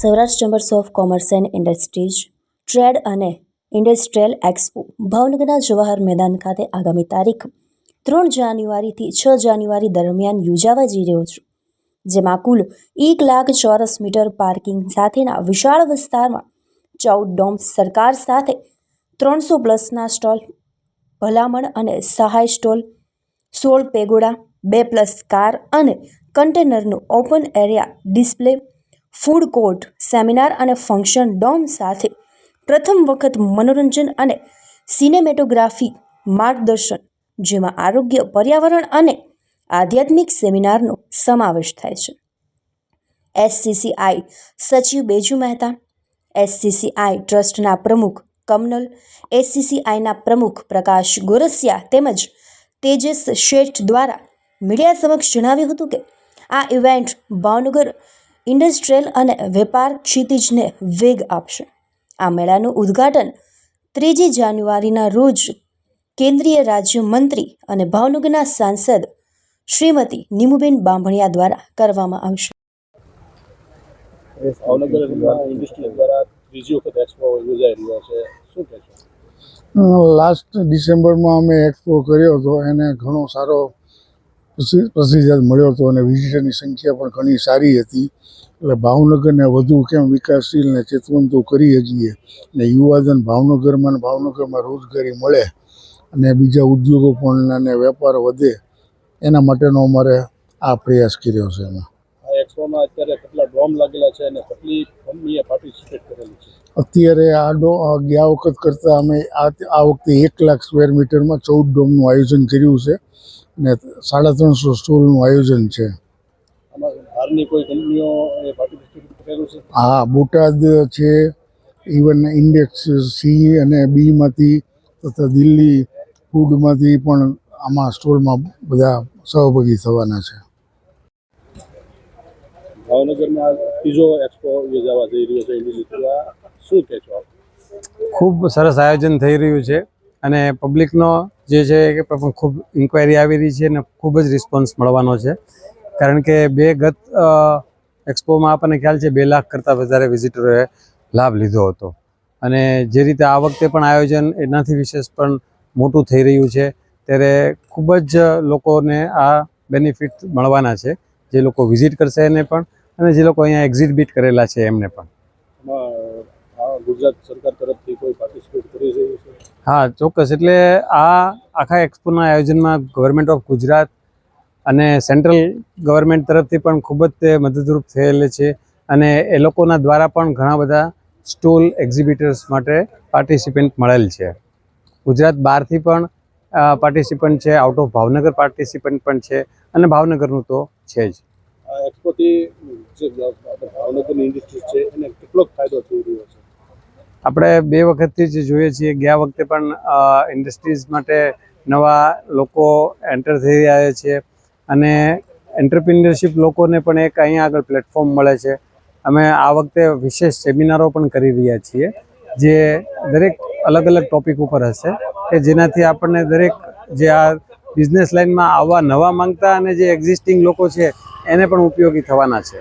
Saurashtra chambers of commerce and industries trade અને industrial expo ભાવનગરના જવાહર મેદાન ખાતે આગામી તારીખ ત્રણ જાન્યુઆરીથી છ જાન્યુઆરી દરમિયાન યોજાવા જઈ રહ્યો છે, જેમાં કુલ એક લાખ ચોરસ મીટર પાર્કિંગ સાથેના વિશાળ વિસ્તારમાં ચૌદ ડોમ્સ સરકાર સાથે ત્રણસો પ્લસના સ્ટોલ, ભલામણ અને સહાય સ્ટોલ, સોળ પેગોડા, બે પ્લસ કાર અને કન્ટેનરનું open area display, food court, seminar અને ફંક્શન ડોમ સાથે પ્રથમ વખત મનોરંજન અને સિનેમેટોગ્રાફી માર્ગદર્શન, જેમાં આરોગ્ય, પર્યાવરણ અને આધ્યાત્મિક સેમિનારનો સમાવેશ થાય છે. એસસીસીઆઈ સચિવ બેજુ મહેતા એસસીસીઆઈ ટ્રસ્ટના પ્રમુખ કમનલ, એસસીસીઆઈના પ્રમુખ પ્રકાશ ગોરસિયા તેમજ તેજસ શેઠ દ્વારા મીડિયા સમક્ષ જણાવ્યું હતું કે, આ ઇવેન્ટ ભાવનગર ઇન્ડસ્ટ્રીયલ અને વેપાર ક્ષિતિજને વેગ આપશે. આ મેળાનું ઉદ્ઘાટન ત્રીજી જાન્યુઆરીના રોજ કેન્દ્રીય રાજ્યમંત્રી અને ભાવનગરના સાંસદ શ્રીમતી નીમુબેન બાંભણિયા દ્વારા કરવામાં આવશે. ભાવનગર ઇન્ડસ્ટ્રી દ્વારા ત્રીજી વખત એક્સપો યોજાઈ રહ્યો છે. શું કહેશો લાસ્ટ ડિસેમ્બરમાં અમે એક્સપો કર્યો હતો. એને ઘણો સારો પ્રતિસાદ મળ્યો હતો અને વિઝિટરની સંખ્યા પણ ઘણી સારી હતી. એટલે ભાવનગરને વધુ કેમ વિકાસશીલ ને ચેતવંતો કરી શકીએ ને યુવાધન ભાવનગરમાં ને ભાવનગરમાં રોજગારી મળે અને બીજા ઉદ્યોગો પણ અને વેપાર વધે એના માટેનો અમારે આ પ્રયાસ કર્યો છે એમાં. એક્સપોમાં અત્યારે કેટલા ડોમ લાગેલા છે અને કેટલી કંપનીએ પાર્ટિસિપેટ કરેલી છે? અત્યારે આ ડો ગયા વખત કરતાં અમે આ આ વખતે એક લાખ સ્ક્વેર મીટરમાં ચૌદ ડોમનું આયોજન કર્યું છે અને સાડા ત્રણસો સ્ટોલનું આયોજન છે. બહારની કોઈ કંપનીઓ પાર્ટિસિપેટ કરેલું છે? હા બોટાદ છે ઇવન ઇન્ડેક્સ સી અને બીમાંથી તથા દિલ્હી ફૂડમાંથી પણ આમાં સ્ટોલમાં બધા સહભાગી થવાના છે. ભાવનગરમાં ત્રીજો એક્સપો યોજાવા જઈ રહ્યો છે ઇન્ડસ્ટ્રી શું કહે છો? ખૂબ સરસ આયોજન થઈ રહ્યું છે અને પબ્લિકનો જે છે કે પણ ખૂબ ઇન્ક્વાયરી આવી રહી છે અને ખૂબ જ રિસ્પોન્સ મળવાનો છે. કારણ કે બે ગત એક્સપોમાં આપણને ખ્યાલ છે બે લાખ કરતાં વધારે વિઝિટરોએ લાભ લીધો હતો. અને જે રીતે આ વખતે પણ આયોજન એનાથી વિશેષ પણ મોટું થઈ રહ્યું છે. ત્યારે ખૂબ જ લોકોને આ બેનિફિટ મળવાના છે. જે લોકો વિઝિટ કરશે એને પણ અને જે લોકો અહીંયા એક્ઝિબિટ કરેલા છે એમને પણ. ગુજરાત સરકાર તરફથી કોઈ પાર્ટિસિપેટ કરી રહ્યું છે? હા ચોક્કસ. એટલે આ આખા એક્સપોના આયોજનમાં ગવર્મેન્ટ ઓફ ગુજરાત અને સેન્ટ્રલ ગવર્મેન્ટ તરફથી પણ ખૂબ જ તે મદદરૂપ થયેલ છે અને એ લોકોના દ્વારા પણ ઘણા બધા સ્ટોલ એક્ઝિબિટર્સ માટે પાર્ટિસિપન્ટ મળેલ છે. ગુજરાત બહારથી પણ પાર્ટિસિપન્ટ છે આઉટ ઓફ ભાવનગર પાર્ટિસિપન્ટ પણ છે અને ભાવનગરનું તો છે જ. એક્સપોથી જે ભાવનગરની ઇન્ડસ્ટ્રી છે, એને કેટલો ફાયદો થઈ રહ્યો છે. આપણે બે વખતથી જ જોઈએ છીએ ગયા વખતે પણ ઇન્ડસ્ટ્રીઝ માટે નવા લોકો એન્ટર થઈ રહ્યા છે અને એન્ટરપ્રિન્યોરશિપ લોકોને પણ એક અહીંયા આગળ પ્લેટફોર્મ મળે છે. અમે આ વખતે વિશેષ સેમિનારો પણ કરી રહ્યા છીએ જે દરેક અલગ અલગ ટોપિક ઉપર હશે કે જેનાથી આપણને દરેક જે આ બિઝનેસ લાઇનમાં આવવા નવા માંગતા અને જે એક્ઝિસ્ટિંગ લોકો છે એને પણ ઉપયોગી થવાના છે.